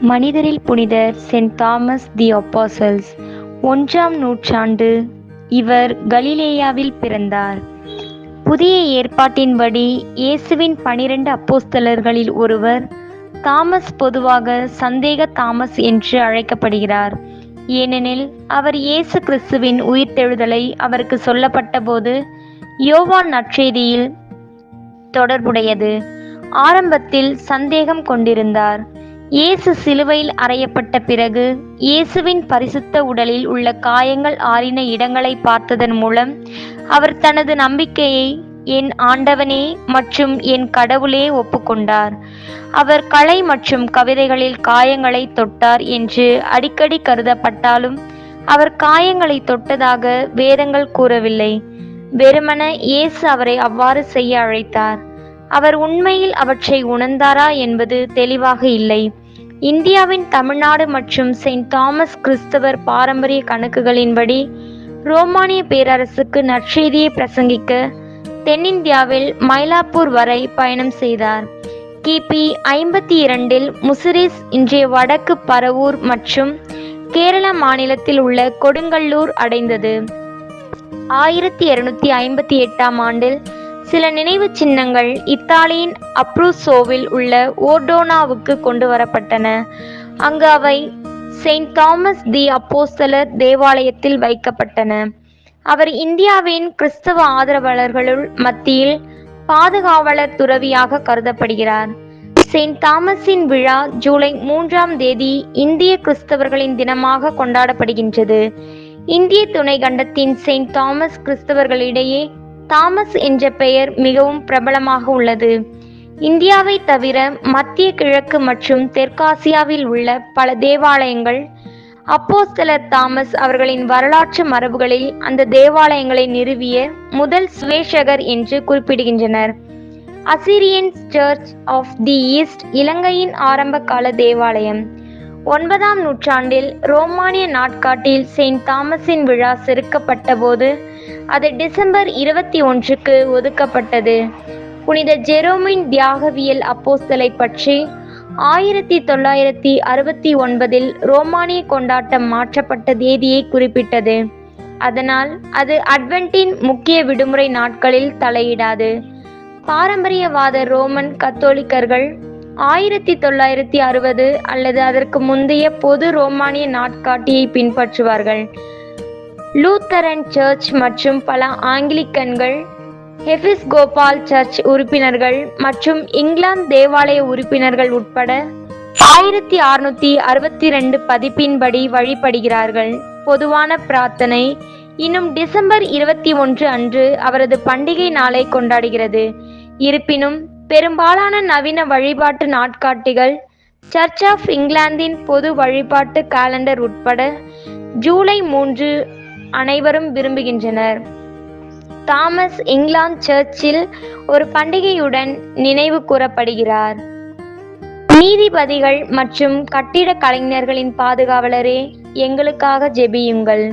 மனிதரில் புனிதர் send Thomas தி அப்பாசல்ஸ் ஒன்றாம் நூற்றாண்டு இவர் கலிலேயாவில் பிறந்தார். புதிய ஏற்பாட்டின்படி இயேசுவின் பனிரெண்டு அப்போஸ்தலர்களில் ஒருவர் தாமஸ் பொதுவாக சந்தேக தாமஸ் என்று அழைக்கப்படுகிறார். ஏனெனில் அவர் இயேசு கிறிஸ்துவின் உயிர்த்தெழுதலை அவருக்கு சொல்லப்பட்டபோது யோவான் நற்செய்தியில் தொடர்புடையது. ஆரம்பத்தில் சந்தேகம் கொண்டிருந்தார். இயேசு சிலுவையில் அறையப்பட்ட பிறகு இயேசுவின் பரிசுத்த உடலில் உள்ள காயங்கள் ஆறின இடங்களை பார்த்ததன் மூலம் அவர் தனது நம்பிக்கையை என் ஆண்டவனே மற்றும் என் கடவுளே ஒப்புக்கொண்டார். அவர் கலை மற்றும் கவிதைகளில் காயங்களை தொட்டார் என்று அடிக்கடி கருதப்பட்டாலும் அவர் காயங்களை தொட்டதாக வேதங்கள் கூறவில்லை. வெறுமன இயேசு அவரை அவ்வாறு செய்ய அழைத்தார். அவர் உண்மையில் அவற்றை உணர்ந்தாரா என்பது தெளிவாக இல்லை. இந்தியாவின் தமிழ்நாடு மற்றும் செயின்ட் தாமஸ் கிறிஸ்தவர் பாரம்பரிய கணக்குகளின்படி ரோமானிய பேரரசுக்கு நற்செய்தியை பிரசங்கிக்க தென்னிந்தியாவில் மயிலாப்பூர் வரை பயணம் செய்தார். கிபி ஐம்பத்தி இரண்டில் முசிறிஸ் இன்றைய வடக்கு பரவூர் மற்றும் கேரள மாநிலத்தில் உள்ள கொடுங்கல்லூர் அடைந்தது. ஆயிரத்தி இருநூத்தி ஐம்பத்தி எட்டாம் ஆண்டில் சில நினைவுச் சின்னங்கள் இத்தாலியின் அப்ரூசோவில் உள்ள ஓர்டோனாவுக்கு கொண்டு வரப்பட்டன. அங்கு அவை செயின்ட் தாமஸ் தி அப்போஸ்தலர் தேவாலயத்தில் வைக்கப்பட்டன. அவர் இந்தியாவின் கிறிஸ்தவ ஆதரவாளர்களுள் மத்தியில் பாதுகாவலர் துறவியாக கருதப்படுகிறார். செயின்ட் தாமஸின் விழா ஜூலை மூன்றாம் தேதி இந்திய கிறிஸ்தவர்களின் தினமாக கொண்டாடப்படுகின்றது. இந்திய துணை கண்டத்தின் செயின்ட் தாமஸ் கிறிஸ்தவர்களிடையே தாமஸ் என்ற பெயர் மிகவும் பிரபலமாக உள்ளது. இந்தியாவை தவிர மத்திய கிழக்கு மற்றும் தெற்காசியாவில் உள்ள பல தேவாலயங்கள் அப்போஸ்தலர் தாமஸ் அவர்களின் வரலாற்று மரபுகளில் அந்த தேவாலயங்களை நிறுவிய முதல் சுவேஷகர் என்று குறிப்பிடுகின்றனர். Assyrian Church of the East இலங்கையின் ஆரம்பகால தேவாலயம். ஒன்பதாம் நூற்றாண்டில் ரோமானிய நாட்காட்டில் செயின்ட் தாமஸின் விழா செருக்கப்பட்ட போது அது டிசம்பர் இருபத்தி ஒன்றுக்கு ஒதுக்கப்பட்டது. புனித ஜெரோமின் தியாகவியல் அப்போஸ்தலை பற்றி ஆயிரத்தி தொள்ளாயிரத்தி அறுபத்தி ஒன்பதில் ரோமானிய கொண்டாட்டம் மாற்றப்பட்ட தேதியை குறிப்பிட்டது. அதனால் அது அட்வென்டின் முக்கிய விடுமுறை நாட்களில் தலையிடாது. பாரம்பரியவாத ரோமன் கத்தோலிக்கர்கள் ஆயிரத்தி தொள்ளாயிரத்தி அறுபது அல்லது அதற்கு முந்தைய பொது ரோமானிய நாட்காட்டியை பின்பற்றுவார்கள். லூத்தரன் சர்ச் மற்றும் பல ஆங்கிலிக்கன்கள் ஹெஃபிஸ் கோபால் சர்ச் உறுப்பினர்கள் மற்றும் இங்கிலாந்து தேவாலய உறுப்பினர்கள் உட்பட ஆயிரத்தி அறுநூத்தி அறுபத்தி ரெண்டு பதிப்பின்படி வழிபடுகிறார்கள். பொதுவான பிரார்த்தனை இன்னும் டிசம்பர் இருபத்தி ஒன்று அன்று அவரது பண்டிகை நாளை கொண்டாடுகிறது. இருப்பினும் பெரும்பாலான நவீன வழிபாட்டு நாட்காட்டிகள் சர்ச் ஆஃப் இங்கிலாந்தின் பொது வழிபாட்டு காலண்டர் உட்பட ஜூலை மூன்று அனைவரும் விரும்புகின்றனர். தாமஸ் இங்கிலாந்து சர்ச்சில் ஒரு பண்டிகையுடன் நினைவு கூறப்படுகிறார். நீதிபதிகள் மற்றும் கட்டிட கலைஞர்களின் பாதுகாவலரே எங்களுக்காக ஜெபியுங்கள்.